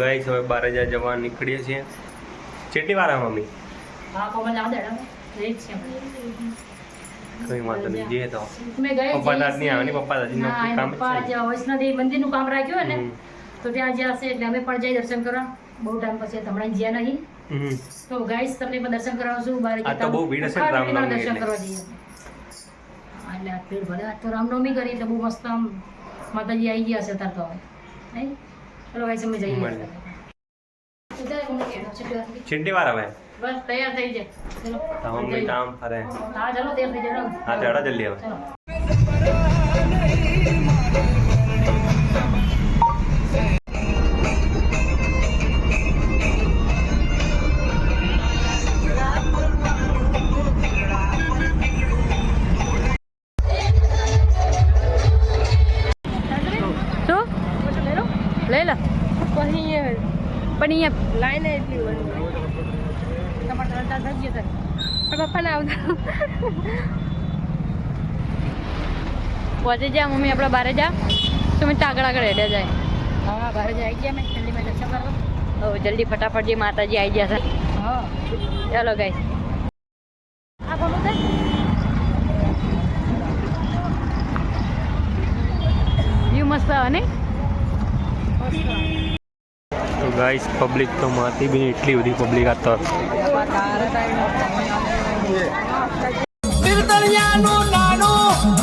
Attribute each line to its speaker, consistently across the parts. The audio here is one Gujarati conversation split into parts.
Speaker 1: ગાઈસ હવે બારે હજાર જવા નીકળીએ છીએ. કેટલી વાર મમ્મી? કઈ વાંધો નહીં જે તો. પપ્પા દાદ નહીં આવે ને પપ્પા દાદી કામ
Speaker 2: વૈષ્ણોદેવી મંદિરનું કામ રાખ્યું ને તો ત્યાં જ્યાં હશે એટલે અમે પણ જઈ દર્શન કરવા. બહુ ટાઈમ પછી હમણાં જ્યાં નહીં. તો ગાઈસ તમને પણ દર્શન કરાવશું બાર
Speaker 1: આ તો બહુ ભીડ હશે રામનવમી
Speaker 2: દર્શન કરવા જઈએ. એટલે ભલે. તો રામનવમી કરી એટલે બહુ મસ્ત આમ માતાજી આવી ગયા છે અત્યારે તો. હવે ચલો ભાઈ સમજ આવી
Speaker 1: મળીએ.
Speaker 2: ઉતારે કોને કહેવાનો છે પેલા?
Speaker 1: ચેટી વાળા ભાઈ.
Speaker 2: બસ તૈયાર થઈ જાય ચલો.
Speaker 1: મમ્મી કામ ફરે.
Speaker 2: હા ચલો તૈયાર થઈ જાય
Speaker 1: હા તો જલ્દી આવે
Speaker 2: અહીંયા લાઈને એટલી તમારે થઈ ગયો પપ્પાને આવતા. પહોંચી જા મમ્મી આપણા બારે જા તમે આગળ આગળ હેડે જાય. હા બારે જાય. ગયા મેં. જલ્દી મેં દર્શન કરવા. હવે જલ્દી ફટાફટ જે માતાજી આવી ગયા છે. હા. ચાલો ગાઈ આ કોનું છે? વ્યૂ મસ્ત આવે ને
Speaker 1: તો ગાઈસ પબ્લિક તો માતી બી એટલી બધી પબ્લિક આ તો
Speaker 3: બિરદળિયાનું નાનું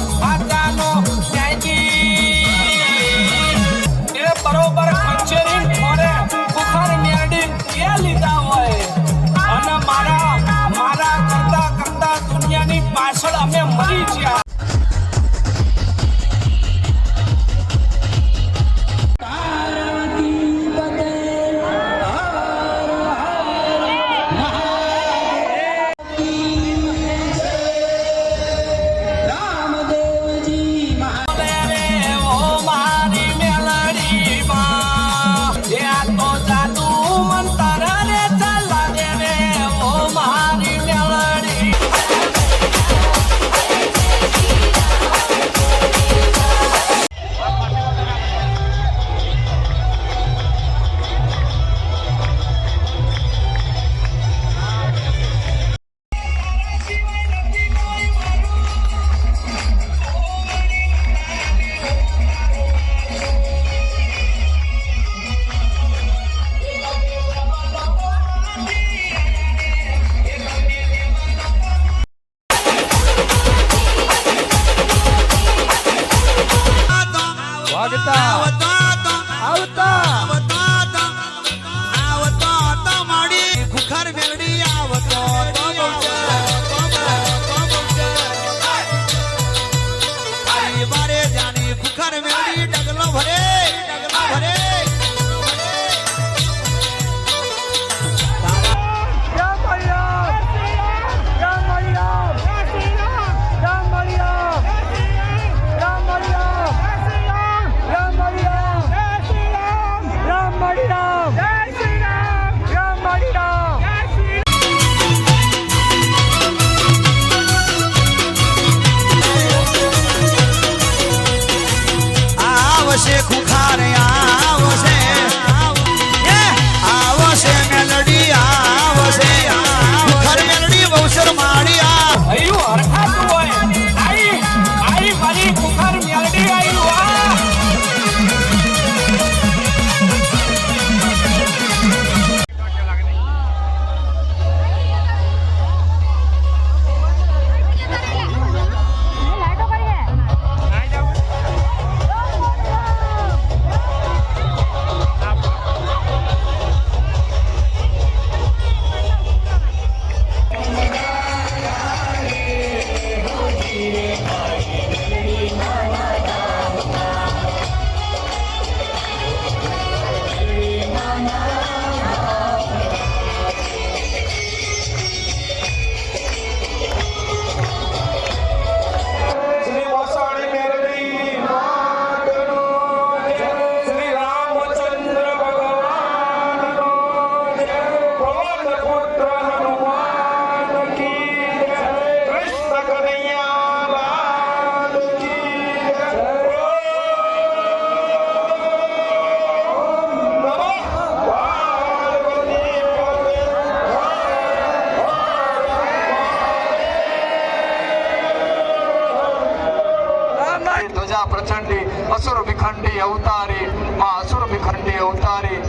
Speaker 4: વિખંડી અવતારી, માં અસુર વિખંડી અવતારી.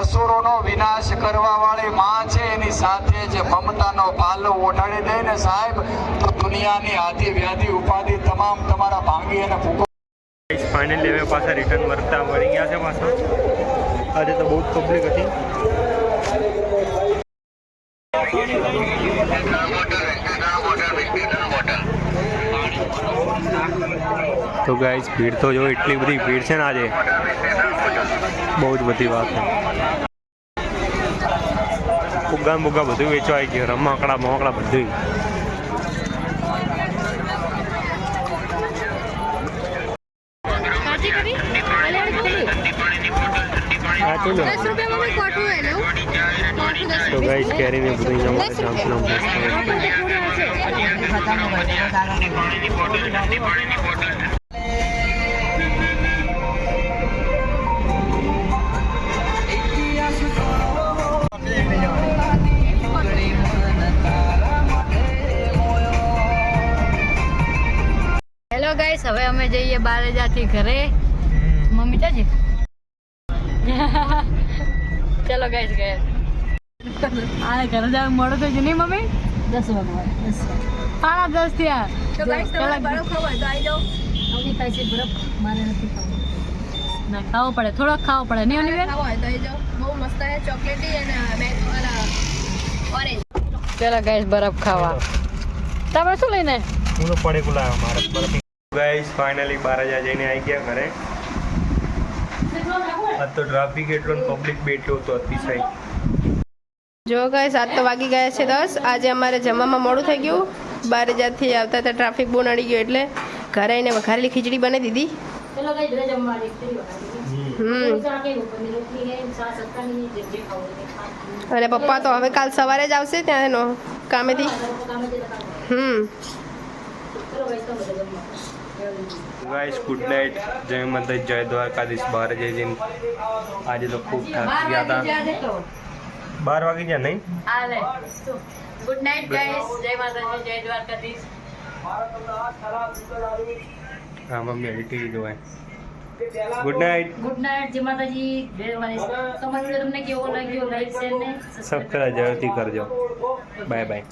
Speaker 4: અસુરોનો વિનાશ કરવા વાળી માં છે, એની સાથે જે મમતાનો પાલો ઓઢાડી દે ને સાહેબ તો દુનિયાની આધી વ્યાધિ ઉપાધિ તમામ તમારા ભાંગી અને ભૂકો
Speaker 1: ફાઇનલી હવે પાછા રિટર્ન વર્તા વળી ગયા છે પાછા. આજે તો બહુ પબ્લિક હતી. તો ગાઈઝ ભીડ તો જો એટલી બધી ભીડ છે ને આજે બહુ જ બધી વાત છે ફુગ્ગા મુગ્ગા બુગ્ગા બધું વેચવા આવી ગયું રમકડા મોકડા બધું તો ગાઈસ કેરીને બધું એના માટે
Speaker 2: ગાઈસ હવે અમે જઈએ બારે જાતી ઘરે મમ્મી ચાજી? ચલો ગાઈસ ગયા આ ઘરે જાવ મોડો તો જ નહીં મમ્મી? દસ વાગે દસ સાડા દસ થયા.
Speaker 5: તો ગાઈસ તમારે બરફ ખાવો તો આવી જાઓ.
Speaker 2: અવની ખાય છે બરફ મારે નથી ખાવું. ના ખાવો પડે થોડોક ખાવો પડે. નહીં અનિબેન
Speaker 5: ખાવો હોય તો આવી જાઓ. બહુ મસ્ત છે ચોકલેટી અને મેંગો અને ઓરેન્જ.
Speaker 2: ચલો ગાઈસ બરફ ખાવા. તમે શું લઈને?
Speaker 1: હું તો પડે ગુલા મારે ગાઈસ ફાઇનલી બારાજા જઈને આવી ગયા ઘરે. આ તો ટ્રાફિક એટલો પબ્લિક બેઠો હતો અતિશય.
Speaker 5: જો ગાઈસ સાત તો વાગી ગયા છે દસ. આજે અમારે જમવામાં મોડું થઈ ગયું. બાર હજારથી આવતા હતા ટ્રાફિક બહુ નડી ગયો એટલે ઘરે આવીને વઘારેલી ખીચડી બની દીધી. અને પપ્પા તો હવે કાલ સવારે જ આવશે ત્યાંનો કામેથી.
Speaker 2: કામે
Speaker 5: હમ.
Speaker 2: ચલો ગાઈસ તો બધા જમવા
Speaker 1: ગાઈસ ગુડ નાઇટ જય માતા જય દ્વારકાધીશ બહાર જઈ જઈને આજે તો ખૂબ થાકી ગયા હતા બાર વાગી ગયા નહીં
Speaker 2: આલે ગુડ નાઇટ ગાઈસ જય માતાજી જય દ્વારકાધીશ
Speaker 1: હા મમ્મી હજી ટીવી જોવાય ગુડ નાઇટ
Speaker 2: ગુડ નાઇટ જય માતાજી જય દ્વારકાધીશ તો મને તમને કેવો લાગ્યો લાઈક શેર ને
Speaker 1: સબસ્ક્રાઈબ જરૂરથી કરજો બાય બાય